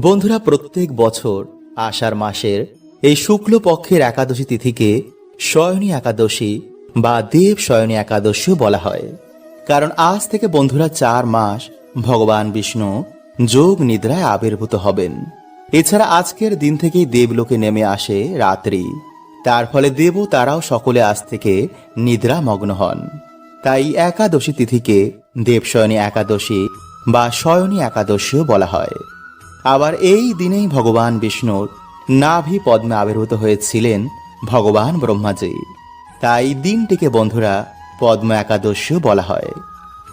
বন্ধুরা, প্রত্যেক বছর আষাঢ় মাসের এই শুক্লপক্ষের একাদশী তিথিকে শয়নী একাদশী বা দেব শয়নী একাদশীও বলা হয়। কারণ আজ থেকে বন্ধুরা চার মাস ভগবান বিষ্ণু যোগ নিদ্রায় আবির্ভূত হবেন। এছাড়া আজকের দিন থেকেই দেবলোকে নেমে আসে রাত্রি। তার ফলে দেব তারাও সকলে আজ থেকে নিদ্রা মগ্ন হন। তাই একাদশী তিথিকে দেবশয়নী একাদশী বা শয়নী একাদশীও বলা হয়। আবার এই দিনেই ভগবান বিষ্ণুর নাভি পদ্মে আবির্ভূত হয়েছিলেন ভগবান ব্রহ্মাজি। তাই দিনটিকে বন্ধুরা পদ্ম একাদশীও বলা হয়।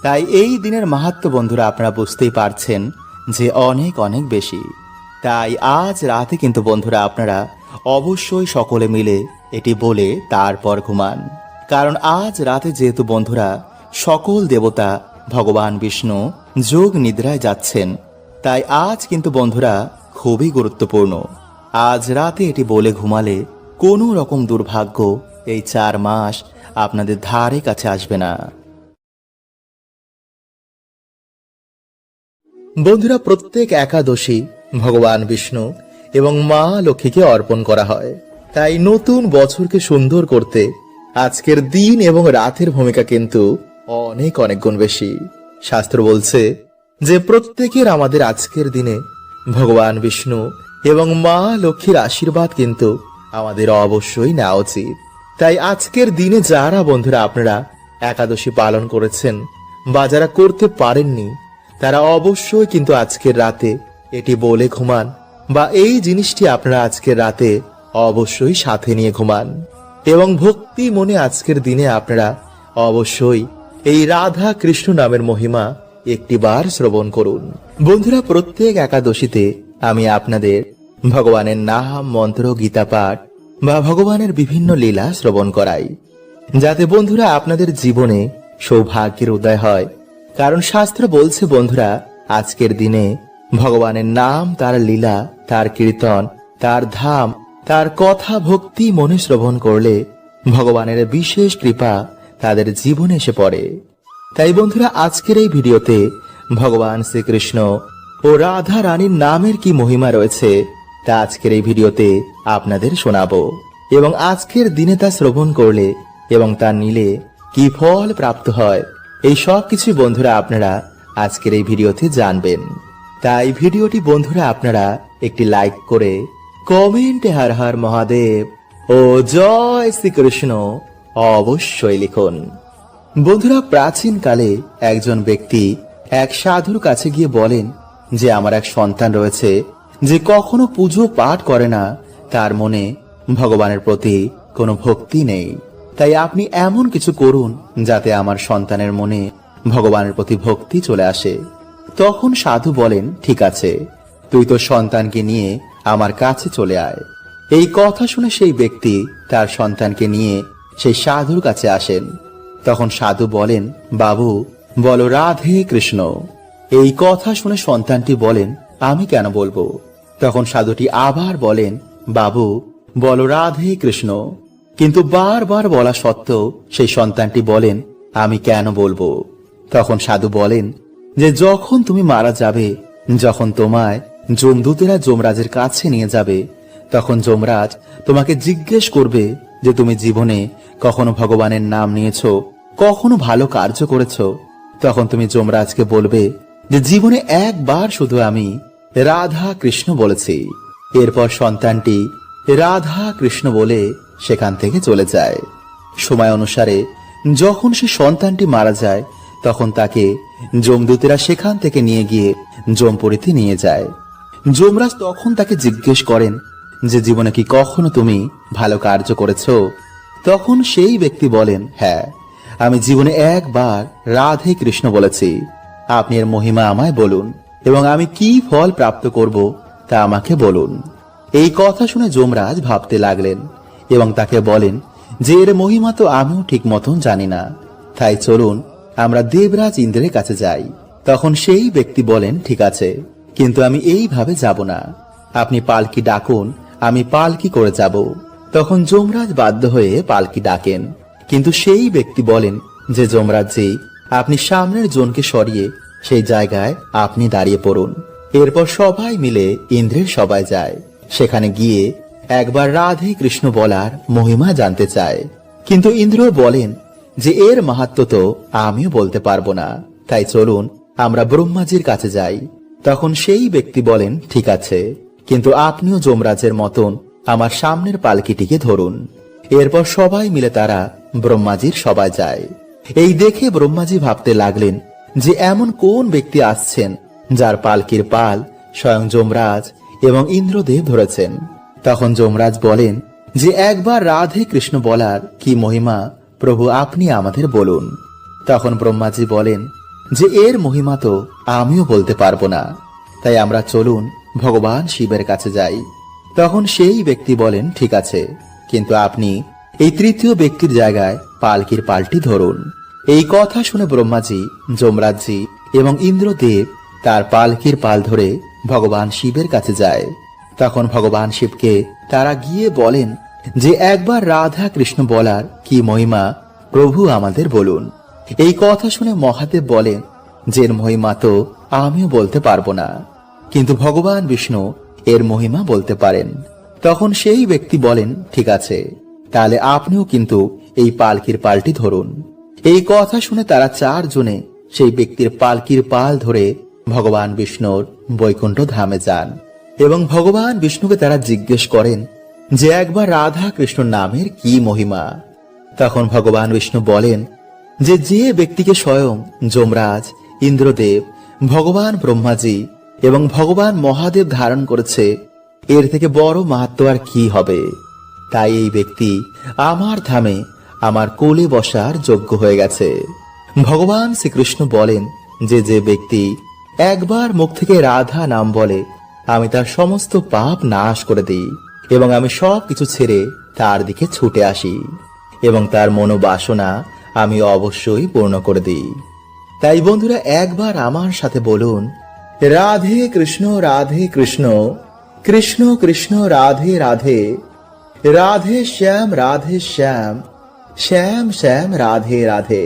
তাই এই দিনের মাহাত্ম বন্ধুরা আপনারা বুঝতেই পারছেন যে অনেক অনেক বেশি। তাই আজ রাতে কিন্তু বন্ধুরা আপনারা অবশ্যই সকলে মিলে এটি বলে তারপর ঘুমান। কারণ আজ রাতে যেহেতু বন্ধুরা সকল দেবতা ভগবান বিষ্ণু যোগ নিদ্রায় যাচ্ছেন তাই আজ কিন্তু বন্ধুরা খুবই গুরুত্বপূর্ণ। আজ রাতে এটি বলে ঘুমালে কোনো রকম দুর্ভাগ্য এই চার মাস আপনাদের ধারে কাছে আসবে না। বন্ধুরা, প্রত্যেক একাদশী ভগবান বিষ্ণু এবং মা লক্ষ্মীকে অর্পণ করা হয়। তাই নতুন বছরকে সুন্দর করতে আজকের দিন এবং রাতের ভূমিকা কিন্তু অনেক অনেক গুণ বেশি। শাস্ত্র বলছে যে প্রত্যেকের আমাদের আজকের দিনে ভগবান বিষ্ণু এবং মা লক্ষ্মীর আশীর্বাদ কিন্তু আমাদের অবশ্যই নেওয়া উচিত। তাই আজকের দিনে যারা বন্ধুরা আপনারা একাদশী পালন করেছেন বা যারা করতে পারেননি, তারা অবশ্যই কিন্তু আজকের রাতে এটি বলে ঘুমান বা এই জিনিসটি আপনারা আজকের রাতে অবশ্যই সাথে নিয়ে ঘুমান। এবং ভক্তি মনে আজকের দিনে আপনারা অবশ্যই এই রাধা কৃষ্ণ নামের মহিমা একটিবার শ্রবণ করুন। বন্ধুরা, প্রত্যেক একাদশীতে আমি আপনাদের ভগবানের নাম, মন্ত্র, গীতা পাঠ বা ভগবানের বিভিন্ন লীলা শ্রবণ করাই। যাতে বন্ধুরা, আপনাদের জীবনে সৌভাগ্যের উদয় হয়। কারণ শাস্ত্র বলছে, বন্ধুরা, আজকের দিনে ভগবানের নাম, তার লীলা, তার কীর্তন, তার ধাম, তার কথা, ভক্তি মনে শ্রবণ করলে ভগবানের বিশেষ কৃপা তাদের জীবনে এসে পড়ে। তাই বন্ধুরা, আজকের এই ভিডিওতে ভগবান শ্রীকৃষ্ণ ও রাধা রানীর নামের কি মহিমা রয়েছে, তা আজকের এই ভিডিওতে আপনাদের শোনাবো। এবং আজকের দিনে তা শ্রবণ করলে এবং তা নিলে কি ফল প্রাপ্ত হয়, এই সব কিছু বন্ধুরা আপনারা আজকের এই ভিডিওতে জানবেন। তাই ভিডিওটি বন্ধুরা আপনারা একটি লাইক করে কমেন্টে হার হার মহাদেব ও জয় শ্রীকৃষ্ণ অবশ্যই লিখুন। বন্ধুরা প্রাচীন কালে একজন ব্যক্তি এক সাধুর কাছে গিয়ে বলেন যে, আমার এক সন্তান রয়েছে যে কখনো পুজো পাঠ করে না। তার মনে ভগবানের প্রতি কোনো ভক্তি নেই। তাই আপনি এমন কিছু করুন যাতে আমার সন্তানের মনে ভগবানের প্রতি ভক্তি চলে আসে। তখন সাধু বলেন, ঠিক আছে, তুই তো সন্তানকে নিয়ে আমার কাছে চলে আয়। এই কথা শুনে সেই ব্যক্তি তার সন্তানকে নিয়ে সেই সাধুর কাছে আসেন। তখন সাধু বলেন, বাবু, বলো রাধে কৃষ্ণ। এই কথা শুনে সন্তানটি বলেন, আমি কেন বলব? তখন সাধুটি আবার বলেন, বাবু, বলো রাধে কৃষ্ণ। কিন্তু বারবার বলা সত্ত্বেও সেই সন্তানটি বলেন, আমি কেন বলব? তখন সাধু বলেন, যে যখন তুমি মারা যাবে, যখন তোমায় যমদূতেরা যমরাজের কাছে নিয়ে যাবে, তখন যমরাজ তোমাকে জিজ্ঞেস করবে যে তুমি জীবনে কখনো ভগবানের নাম নিয়েছো, কখনো ভালো কার্য করেছ, তখন তুমি যমরাজকে বলবে যে জীবনে একবার শুধু আমি রাধা কৃষ্ণ বলেছি। এরপর সন্তানটি রাধা কৃষ্ণ বলে সেখান থেকে চলে যায়। সময় অনুসারে যখন সে সন্তানটি মারা যায়, তখন তাকে যমদূতেরা সেখান থেকে নিয়ে গিয়ে যমপুরীতে নিয়ে যায়। যমরাজ তখন তাকে জিজ্ঞেস করেন যে জীবনে কি কখনো তুমি ভালো কার্য করেছ, তখন সেই ব্যক্তি বলেন হ্যাঁ আমি জীবনে একবার রাধে কৃষ্ণ বলেছি। আপনি এর মহিমা আমায় বলুন এবং আমি কি ফল প্রাপ্ত করব তা আমাকে বলুন। এই কথা শুনে যমরাজ ভাবতে লাগলেন এবং তাকে বলেন, যে এর মহিমা তো আমিও ঠিক মতন জানি না। তাই চলুন, আমরা দেবরাজ ইন্দ্রের কাছে যাই। তখন সেই ব্যক্তি বলেন, ঠিক আছে, কিন্তু আমি এইভাবে যাব না। আপনি পালকি ডাকুন আমি পালকি করে যাব। তখন যমরাজ বাধ্য হয়ে পালকি ডাকেন। কিন্তু সেই ব্যক্তি বলেন যে, যমরাজ জি, আপনি সামনের জনকে সরিয়ে সেই জায়গায় আপনি দাঁড়িয়ে পড়ুন। এরপর সবাই মিলে ইন্দ্রের সবাই যায়। সেখানে গিয়ে একবার রাধে কৃষ্ণ বলার মহিমা জানতে চায়। কিন্তু ইন্দ্র বলেন যে, এর মাহাত্ম তো আমিও বলতে পারব না। তাই চলুন, আমরা ব্রহ্মাজির কাছে যাই। তখন সেই ব্যক্তি বলেন, ঠিক আছে। কিন্তু আপনিও যমরাজের মতন আমার সামনের পালকিটিকে ধরুন। এরপর সবাই মিলে তারা ব্রহ্মাজির সবাই যায়। এই দেখে ব্রহ্মাজি ভাবতে লাগলেন যে এমন কোন ব্যক্তি আসছেন যার পালকির পাল স্বয়ং যমরাজ এবং ইন্দ্রদেব ধরেছেন। তখন যমরাজ বলেন যে একবার রাধে কৃষ্ণ বলার কি মহিমা, প্রভু আপনি আমাদের বলুন। তখন ব্রহ্মাজি বলেন যে এর মহিমা তো আমিও বলতে পারব না। তাই আমরা চলুন ভগবান শিবের কাছে যাই। তখন সেই ব্যক্তি বলেন, ঠিক আছে, কিন্তু আপনি এই তৃতীয় ব্যক্তির জায়গায় পালকির পাল্টি ধরুন। এই কথা শুনে ব্রহ্মাজি যমরাজজি এবং ইন্দ্রদেব তার পালকির পাল ধরে ভগবান শিবের কাছে যায়। তখন ভগবান শিবকে তারা গিয়ে বলেন যে, একবার রাধা কৃষ্ণ বলার কি মহিমা? প্রভু আমাদের বলুন। এই কথা শুনে মহাদেব বলেন যে মহিমা তো আমিও বলতে পারব না। কিন্তু ভগবান বিষ্ণু এর মহিমা বলতে পারেন। তখন সেই ব্যক্তি বলেন, ঠিক আছে, তাহলে আপনিও কিন্তু এই পালকির পালটি ধরুন। এই কথা শুনে তারা চারজনে সেই ব্যক্তির পালকির পাল ধরে ভগবান বিষ্ণুর বৈকুণ্ঠ ধামে যান এবং ভগবান বিষ্ণুকে তারা জিজ্ঞেস করেন যে, একবার রাধা কৃষ্ণ নামের কি মহিমা? তখন ভগবান বিষ্ণু বলেন যে যে ব্যক্তিকে স্বয়ং যমরাজ, ইন্দ্রদেব, ভগবান ব্রহ্মাজি এবং ভগবান মহাদেব ধারণ করেছে, এর থেকে বড় মাহাত্ম আর কি হবে? তাই এই ব্যক্তি আমার ধামে আমার কোলে বসার যোগ্য হয়ে গেছে। ভগবান শ্রীকৃষ্ণ বলেন যে যে ব্যক্তি একবার মুখ থেকে রাধা নাম বলে, আমি তার সমস্ত পাপ নাশ করে দিই এবং আমি সব কিছু ছেড়ে তার দিকে ছুটে আসি এবং তার মনোবাসনা আমি অবশ্যই পূর্ণ করে দিই। তাই বন্ধুরা, একবার আমার সাথে বলুন রাধে কৃষ্ণ রাধে কৃষ্ণ কৃষ্ণ কৃষ্ণ, রাধে রাধে রাধে শ্যাম রাধে শ্যাম শ্যাম শ্যাম, রাধে রাধে।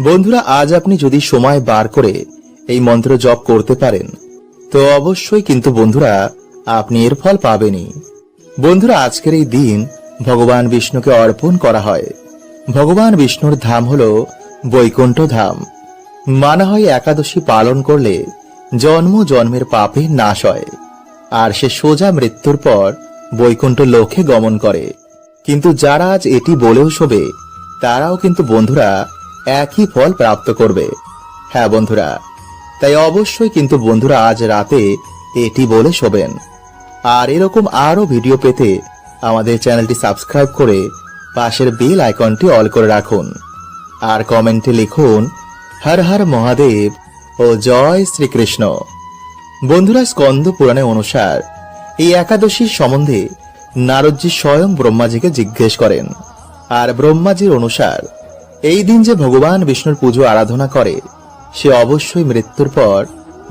বন্ধুরা, আজ আপনি যদি সময় বার করে এই মন্ত্র জপ করতে পারেন, তো অবশ্যই কিন্তু বন্ধুরা, আপনি এর ফল পাবেনই। বন্ধুরা, আজকের এই দিন ভগবান বিষ্ণুকে অর্পণ করা হয়। ভগবান বিষ্ণুর ধাম হল বৈকুণ্ঠ ধাম। মানা হয় একাদশী পালন করলে জন্ম জন্মের পাপে নাশ হয়, আর সে সোজা মৃত্যুর পর বৈকুণ্ঠ লোকে গমন করে। কিন্তু যারা আজ এটি বলেও শোবে, তারাও কিন্তু বন্ধুরা একই ফল প্রাপ্ত করবে। হ্যাঁ বন্ধুরা, তাই অবশ্যই কিন্তু বন্ধুরা আজ রাতে এটি বলে শোবেন। আর এরকম আরও ভিডিও পেতে আমাদের চ্যানেলটি সাবস্ক্রাইব করে পাশের বেল আইকনটি অল করে রাখুন। আর কমেন্টে লিখুন, হর হর মহাদেব ও জয় শ্রীকৃষ্ণ। বন্ধুরা, স্কন্দ পুরাণে অনুসার এই একাদশীর সম্বন্ধে নারদজি স্বয়ং ব্রহ্মাজিকে জিজ্ঞেস করেন। আর ব্রহ্মাজির অনুসার, এই দিন যে ভগবান বিষ্ণুর পুজো আরাধনা করে, সে অবশ্যই মৃত্যুর পর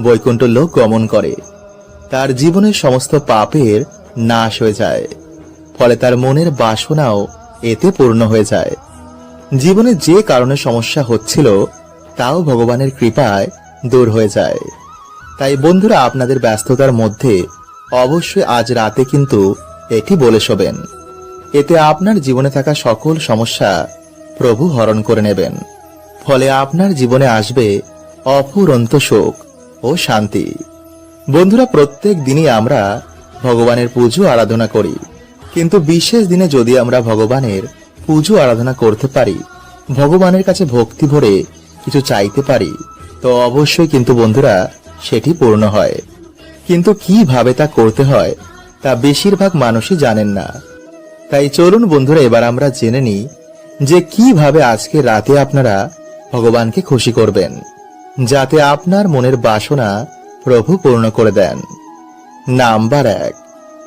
বৈকুণ্ঠ লোক গমন করে। তার জীবনের সমস্ত পাপের নাশ হয়ে যায়, ফলে তার মনের বাসনাও এতে পূর্ণ হয়ে যায়। জীবনে যে কারণে সমস্যা হচ্ছিল, তাও ভগবানের কৃপায় দূর হয়ে যায়। তাই বন্ধুরা, আপনাদের ব্যস্ততার মধ্যে অবশ্যই আজ রাতে কিন্তু এটি বলে শোবেন। এতে আপনার জীবনে থাকা সকল সমস্যা প্রভু হরণ করে নেবেন। ফলে আপনার জীবনে আসবে অফুরন্ত সুখ ও শান্তি। বন্ধুরা, প্রত্যেক দিনই আমরা ভগবানের পুজো আরাধনা করি। কিন্তু বিশেষ দিনে যদি আমরা ভগবানের পুজো আরাধনা করতে পারি, ভগবানের কাছে ভক্তি ভরে কিছু চাইতে পারি তো অবশ্যই কিন্তু বন্ধুরা সেটি পূর্ণ হয়। কিন্তু কীভাবে তা করতে হয়, তা বেশিরভাগ মানুষই জানেন না। তাই চলুন বন্ধুরা, এবার আমরা জেনে নিই যে কীভাবে আজকে রাতে আপনারা ভগবানকে খুশি করবেন, যাতে আপনার মনের বাসনা প্রভু পূর্ণ করে দেন। নাম্বার এক,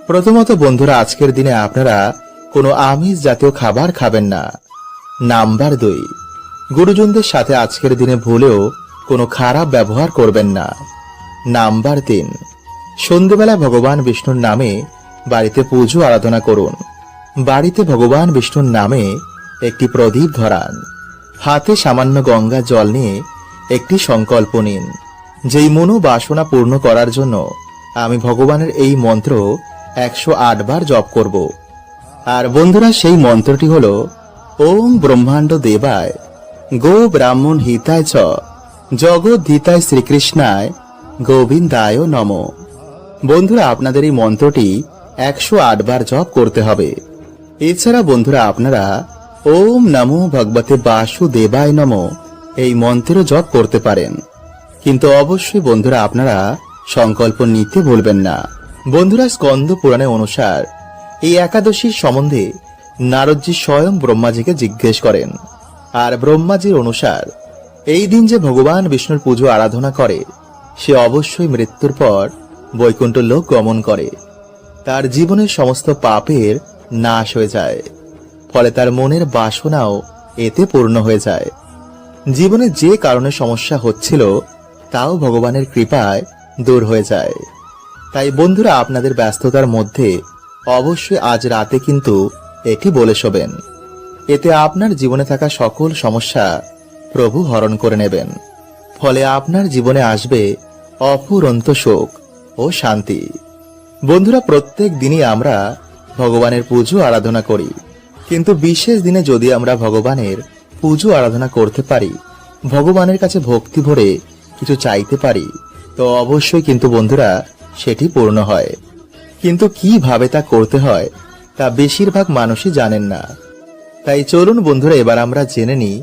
প্রথমত বন্ধুরা, আজকের দিনে আপনারা কোনো আমিষ জাতীয় খাবার খাবেন না। নাম্বার দুই, গুরুজনদের সাথে আজকের দিনে ভুলেও কোনো খারাপ ব্যবহার করবেন না। নাম্বার তিন। সন্ধেবেলা ভগবান বিষ্ণুর নামে বাড়িতে পুজো আরাধনা করুন। বাড়িতে ভগবান বিষ্ণুর নামে একটি প্রদীপ ধরান। হাতে সামান্য গঙ্গা জল নিয়ে একটি সংকল্প নিন। যেই মনো বাসনা পূর্ণ করার জন্য আমি ভগবানের এই মন্ত্র একশো বার জপ করব। আর বন্ধুরা, সেই মন্ত্রটি হল, ওম ব্রহ্মাণ্ড দেবায় গো ব্রাহ্মণ হিতায় চ জগৎ হিতায় শ্রীকৃষ্ণায় গোবিন্দায় নম। বন্ধুরা, আপনাদের এই মন্ত্রটি একশো বার জপ করতে হবে। এছাড়া বন্ধুরা, আপনারা ওম নমো ভগবতে বাসুদেবায় নম এই মন্ত্র জপ করতে পারেন। কিন্তু অবশ্যই বন্ধুরা, আপনারা সংকল্প নিতে ভুলবেন না। বন্ধুরা, স্কন্দ পুরাণে অনুসার এই একাদশীর সম্বন্ধে নারদজি স্বয়ং ব্রহ্মাজিকে জিজ্ঞেস করেন। আর ব্রহ্মাজির অনুসার এই দিন যে ভগবান বিষ্ণুর পুজো আরাধনা করে, সে অবশ্যই মৃত্যুর পর বৈকুণ্ঠ লোক গমন করে। তার জীবনের সমস্ত পাপের নাশ হয়ে যায়। ফলে তার মনের বাসনাও এতে পূর্ণ হয়ে যায়। জীবনে যে কারণে সমস্যা হচ্ছিল, তাও ভগবানের কৃপায় দূর হয়ে যায়। তাই বন্ধুরা, আপনাদের ব্যস্ততার মধ্যে অবশ্যই আজ রাতে কিন্তু এটি বলে শোবেন। এতে আপনার জীবনে থাকা সকল সমস্যা প্রভু হরণ করে নেবেন। ফলে আপনার জীবনে আসবে অফুরন্ত সুখ ও শান্তি। বন্ধুরা, প্রত্যেক দিনই আমরা ভগবানের পুজো আরাধনা করি। কিন্তু বিশেষ দিনে যদি আমরা ভগবানের পুজো আরাধনা করতে পারি, ভগবানের কাছে ভক্তি ভরে কিছু চাইতে পারি, তো অবশ্যই কিন্তু বন্ধুরা সেটি পূর্ণ হয়। কিন্তু কীভাবে তা করতে হয়, তা বেশিরভাগ মানুষই জানেন না। তাই চলুন বন্ধুরা, এবার আমরা জেনে নিই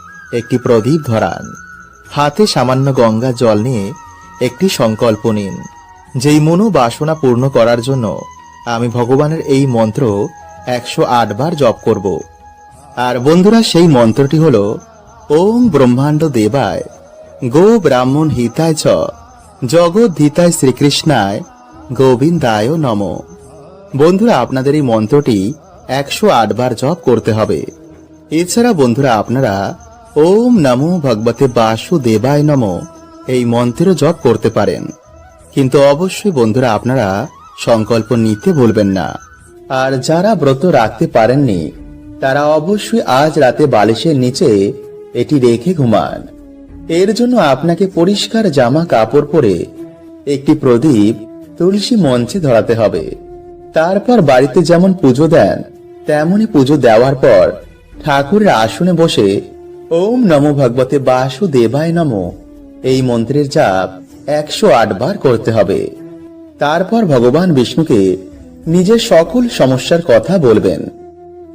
একটি প্রদীপ ধরান। হাতে সামান্য গঙ্গা জল নিয়ে একটি সংকল্প নিন, যেই মনো বাসনা পূর্ণ করার জন্য আমি ভগবানের এই মন্ত্র একশো বার জপ করব। আর বন্ধুরা, সেই মন্ত্রটি হল, ওম ব্রহ্মাণ্ড দেবায়, গো ব্রাহ্মণ হিতায় চ, জগৎ হিতায় শ্রীকৃষ্ণায়, গোবিন্দায় নম। বন্ধুরা, আপনাদের এই মন্ত্রটি একশো আট বার জপ করতে হবে। এছাড়া বন্ধুরা, আপনারা ওম নমো ভগবতে বাসুদেবায় নম। এই মন্ত্র জপ করতে পারেন। কিন্তু অবশ্যই বন্ধুরা আপনারা সংকল্প নিতে বলবেন না। আর যারা ব্রত রাখতে পারেননি, তারা অবশ্যই আজ রাতে বালিশের নিচে এটি রেখে ঘুমান। এর জন্য আপনাকে পরিষ্কার জামা কাপড় পরে একটি প্রদীপ তুলসী মঞ্চে ধরাতে হবে। তারপর বাড়িতে যেমন পুজো দেন, তেমনই পুজো দেওয়ার পর ঠাকুরের আসনে বসে ওম নমো ভগবতে বাসুদেবায় নমো। এই মন্ত্রের জাপ একশো আট বার করতে হবে। তারপর ভগবান বিষ্ণুকে নিজের সকল সমস্যার কথা বলবেন।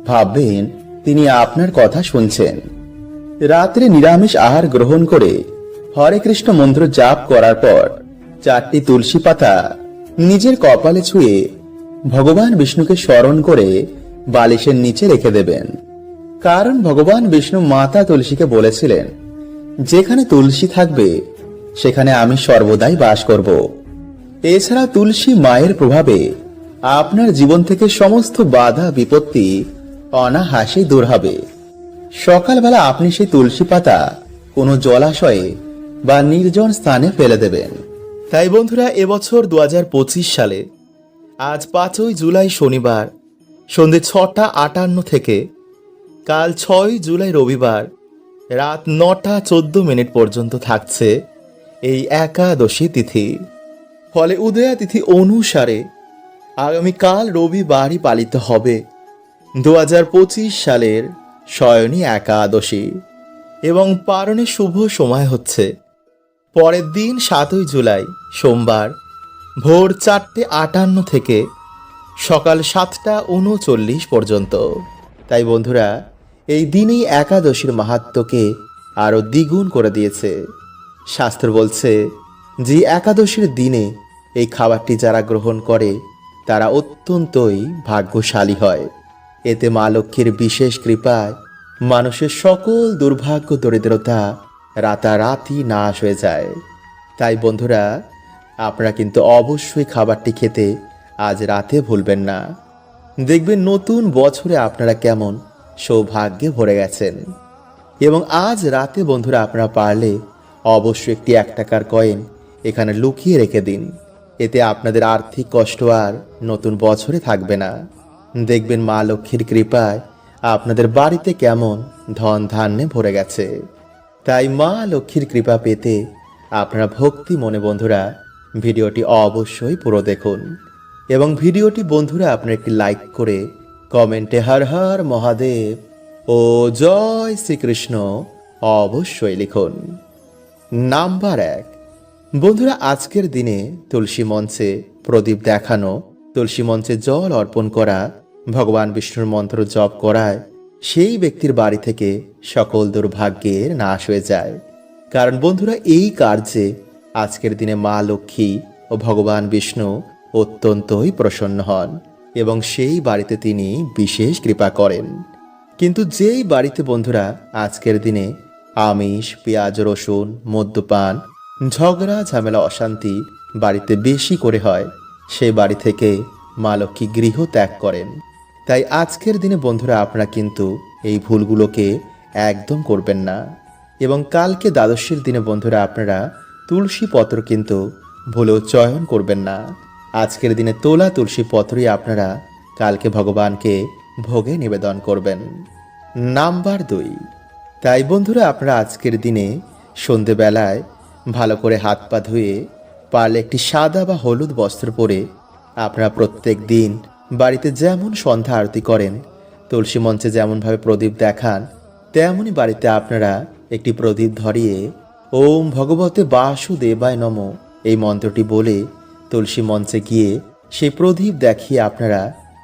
ভাববেন, তিনি আপনার কথা শুনছেন। রাত্রে নিরামিষ আহার গ্রহণ করে হরে কৃষ্ণ মন্ত্র জাপ করার পর চারটি তুলসী পাতা নিজের কপালে ছুঁয়ে ভগবান বিষ্ণুকে স্মরণ করে বালিশের নিচে রেখে দেবেন। কারণ ভগবান বিষ্ণু মাতা তুলসীকে বলেছিলেন, যেখানে তুলসী থাকবে, সেখানে আমি সর্বদাই বাস করব। এছাড়া তুলসী মায়ের প্রভাবে আপনার জীবন থেকে সমস্ত বাধা, বিপত্তি অনাহাসে দূর হবে। সকালবেলা আপনি সেই তুলসী পাতা কোনো জলাশয়ে বা নির্জন স্থানে ফেলে দেবেন। তাই বন্ধুরা, এবছর দু হাজার পঁচিশ সালে আজ পাঁচই জুলাই শনিবার, সন্ধে ছটা আটান্ন থেকে কাল ছয় জুলাই রবিবার রাত নটা চোদ্দ মিনিট পর্যন্ত থাকছে এই একাদশী তিথি। ফলে উদয়া তিথি অনুসারে আগামীকাল রবিবারই পালিত হবে দু হাজার পঁচিশ সালের শয়নী একাদশী। এবং পারণের শুভ সময় হচ্ছে। পরের দিন সাতই জুলাই সোমবার ভোর চারটে আটান্ন থেকে সকাল সাতটা উনচল্লিশ পর্যন্ত। তাই বন্ধুরা এই দিনেই একাদশীর মাহাত্মকে আরও দ্বিগুণ করে দিয়েছে। শাস্ত্র বলছে যে একাদশীর দিনে এই খাবারটি যারা গ্রহণ করে, তারা অত্যন্তই ভাগ্যশালী হয়। এতে মা লক্ষ্মীর বিশেষ কৃপায় মানুষের সকল দুর্ভাগ্য, দরিদ্রতা রাতারাতি নাশ হয়ে যায়। তাই বন্ধুরা, আপনারা কিন্তু অবশ্যই খাবারটি খেতে আজ রাতে ভুলবেন না। দেখবেন নতুন বছরে আপনারা কেমন সৌভাগ্যে ভরে গেছেন। এবং আজ রাতে বন্ধুরা আপনারা পারলে অবশ্যই একটি এক টাকার কয়েন এখানে লুকিয়ে রেখে দিন। এতে আপনাদের আর্থিক কষ্ট আর নতুন বছরে থাকবে না। দেখবেন মা লক্ষ্মীর কৃপায় আপনাদের বাড়িতে কেমন ধন ধান্যে ভরে গেছে। তাই মা লক্ষ্মীর কৃপা পেতে আপনারা ভক্তি মনে বন্ধুরা ভিডিওটি অবশ্যই পুরো দেখুন। এবং ভিডিওটি বন্ধুরা আপনারা একটি লাইক করে কমেন্টে হর হর মহাদেব। ও জয় শ্রীকৃষ্ণ, অবশ্যই লিখুন। নাম্বার এক। বন্ধুরা, আজকের দিনে তুলসী মঞ্চে প্রদীপ দেখানো, তুলসী মঞ্চে জল অর্পণ করা, ভগবান বিষ্ণুর মন্ত্র জপ করায়, সেই ব্যক্তির বাড়ি থেকে সকল দুর্ভাগ্যের নাশ হয়ে যায়। কারণ বন্ধুরা, এই কার্যে আজকের দিনে মা লক্ষ্মী ও ভগবান বিষ্ণু অত্যন্তই প্রসন্ন হন। এবং সেই বাড়িতে তিনি বিশেষ কৃপা করেন। কিন্তু যেই বাড়িতে বন্ধুরা, আজকের দিনে আমিষ, পেঁয়াজ, রসুন, মদ্যপান, ঝগড়া, ঝামেলা, অশান্তি বাড়িতে বেশি করে হয় সেই বাড়ি থেকে মা লক্ষ্মী গৃহ ত্যাগ করেন। তাই আজকের দিনে বন্ধুরা, আপনারা কিন্তু এই ভুলগুলোকে একদম করবেন না। এবং কালকে দ্বাদশীর দিনে বন্ধুরা, আপনারা তুলসী পত্র কিন্তু ভুলেও চয়ন করবেন না। আজকের দিনে তোলা তুলসী পত্রই আপনারা কালকে ভগবানকে ভোগে নিবেদন করবেন। নাম্বার দুই। তাই বন্ধুরা, আপনারা আজকের দিনে সন্ধেবেলায় ভালো করে হাত পা ধুয়ে পারলে একটি সাদা বা হলুদ বস্ত্র পরে আপনারা প্রত্যেক দিন বাড়িতে যেমন সন্ধ্যা আরতি করেন, তুলসী মঞ্চে যেমনভাবে প্রদীপ দেখান তেমনই বাড়িতে আপনারা একটি প্রদীপ ধরিয়ে ওম ভগবতে বাসুদেবায় নম এই মন্ত্রটি বলে তুলসী মঞ্চে গিয়ে সেই প্রদীপ দেখিয়ে আপনারা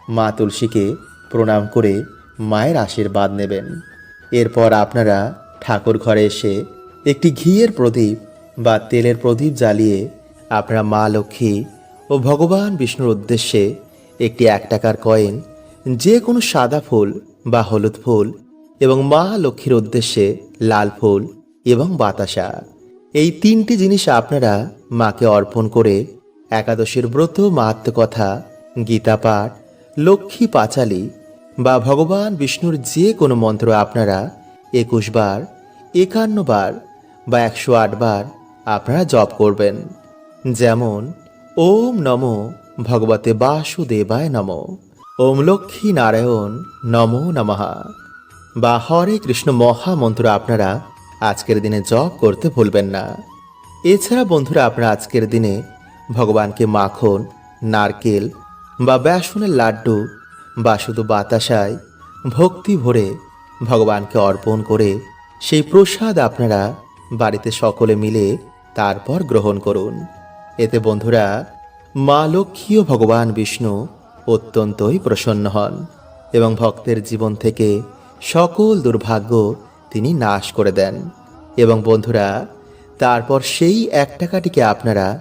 মা তুলসীকে প্রণাম করে মায়ের আশীর্বাদ নেবেন। এরপর আপনারা ঠাকুর ঘরে এসে একটি ঘিয়ের প্রদীপ বা তেলের প্রদীপ জ্বালিয়ে আপনারা মা লক্ষ্মী ও ভগবান বিষ্ণুর উদ্দেশ্যে একটি এক টাকার কয়েন, যে কোনো সাদা ফুল বা হলুদ ফুল এবং মা লক্ষ্মীর উদ্দেশ্যে লাল ফুল এবং বাতাসা। এই তিনটি জিনিস আপনারা মাকে অর্পণ করে একাদশীর ব্রত মাহাত্ম কথা, গীতা পাঠ, লক্ষ্মী পাঁচালী বা ভগবান বিষ্ণুর যে কোনো মন্ত্র আপনারা একুশ বার, একান্ন বার বা একশো আট বার আপনারা জপ করবেন। যেমন, ওম নম ভগবতে বাসুদেবায় নম, ওম লক্ষ্মী নারায়ণ নমো নমঃ বা হরে কৃষ্ণ মহামন্ত্র আপনারা আজকের দিনে জপ করতে ভুলবেন না। এছাড়া বন্ধুরা, আপনারা আজকের দিনে ভগবানকে মাখন, নারকেল বা বেসনের লাড্ডু বা শুধু বাতাসায় ভক্তি ভরে ভগবানকে অর্পণ করে সেই প্রসাদ আপনারা বাড়িতে সকলে মিলে তারপর গ্রহণ করুন। এতে বন্ধুরা, মা লক্ষ্মী ও ভগবান বিষ্ণু অত্যন্তই প্রসন্ন হন এবং ভক্তের জীবন থেকে সকল দুর্ভাগ্য তিনি নাশ করে দেন। এবং বন্ধুরা, তারপর সেই এক টাকাটিকে আপনারা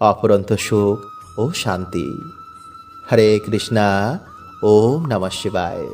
অপরন্ত সুখ ও শান্তি। হরে কৃষ্ণা ওম নমঃ শিবায়।